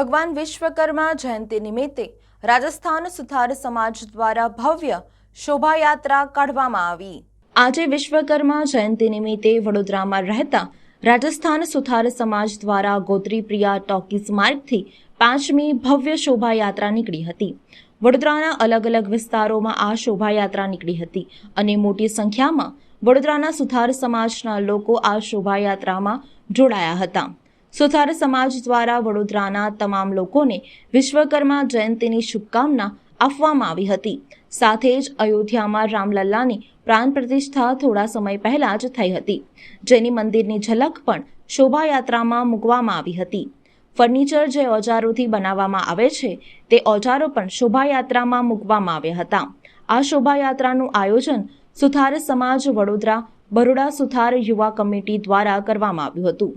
ભગવાન વિશ્વકર્મા જયંતિ નિમિત્તે રાજસ્થાન સુથાર સમાજ દ્વારા ભવ્ય શોભાયાત્રા કાઢવામાં આવી. આજે વિશ્વકર્મા જયંતિ નિમિત્તે વડોદરામાં રહેતા રાજસ્થાન સુથાર સમાજ દ્વારા ગોત્રી પ્રિયા ટોકીઝ માર્ગથી પાંચમી ભવ્ય શોભાયાત્રા નીકળી હતી. વડોદરાના અલગ અલગ વિસ્તારોમાં આ શોભાયાત્રા નીકળી હતી અને મોટી સંખ્યામાં વડોદરાના સુથાર સમાજના લોકો આ શોભાયાત્રામાં જોડાયા હતા. સુથાર સમાજ દ્વારા વડોદરાના તમામ લોકોને વિશ્વકર્મા જયંતિની શુભકામના આપવામાં આવી હતી. સાથે જ અયોધ્યામાં રામલલ્લાની પ્રાણ પ્રતિષ્ઠા થોડા સમય પહેલા જ થઈ હતી. જેની મંદિરની ઝલક પણ શોભાયાત્રામાં મૂકવામાં આવી હતી. ફર્નિચર જે ઓજારોથી બનાવવામાં આવે છે, તે ઓજારો પણ શોભાયાત્રામાં મૂકવામાં આવ્યા હતા. આ શોભાયાત્રાનું આયોજન સુથાર સમાજ વડોદરા બરોડા સુથાર યુવા કમિટી દ્વારા કરવામાં આવ્યું હતું.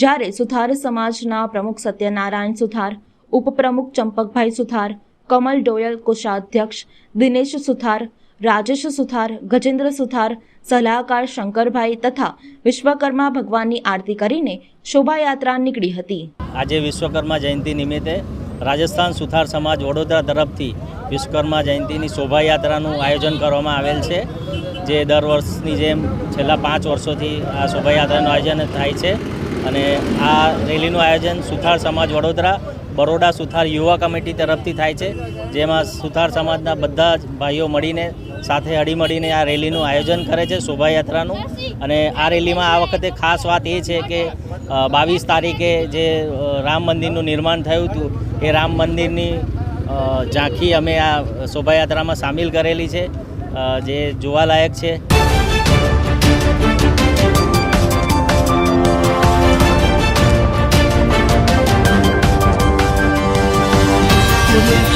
જ્યારે સુથાર સમાજના પ્રમુખ સત્યનારાયણ સુથાર, ઉપપ્રમુખ ચંપકભાઈ સુથાર, કમલ ડોયલ કોષાધ્યક્ષ, દિનેશ સુથાર, રાજેશ સુથાર, ગજેન્દ્ર સુથાર, સલાહકાર શંકરભાઈ તથા વિશ્વકર્મા ભગવાનની આરતી કરીને શોભાયાત્રા નીકળી હતી. આજે વિશ્વકર્મા જયંતિ નિમિત્તે રાજસ્થાન સુથાર સમાજ વડોદરા તરફથી વિશ્વકર્મા જયંતિની શોભાયાત્રાનું આયોજન કરવામાં આવેલ છે, જે દર વર્ષની જેમ છેલ્લા પાંચ વર્ષોથી આ શોભાયાત્રાનું આયોજન થાય છે. અને આ રેલીનું આયોજન સુથાર સમાજ વડોદરા, બરોડા સુથાર યુવા કમિટી તરફથી થાય છે, જેમાં સુથાર સમાજના બધા જ ભાઈઓ મળીને સાથે હળીમળીને આ રેલીનું આયોજન કરે છે, શોભાયાત્રાનું. અને આ રેલીમાં આ વખતે ખાસ વાત એ છે કે બાવીસ તારીખે જે રામ મંદિરનું નિર્માણ થયું હતું, એ રામ મંદિરની ઝાંખી અમે આ શોભાયાત્રામાં સામેલ કરેલી છે જે જોવાલાયક છે. Absolute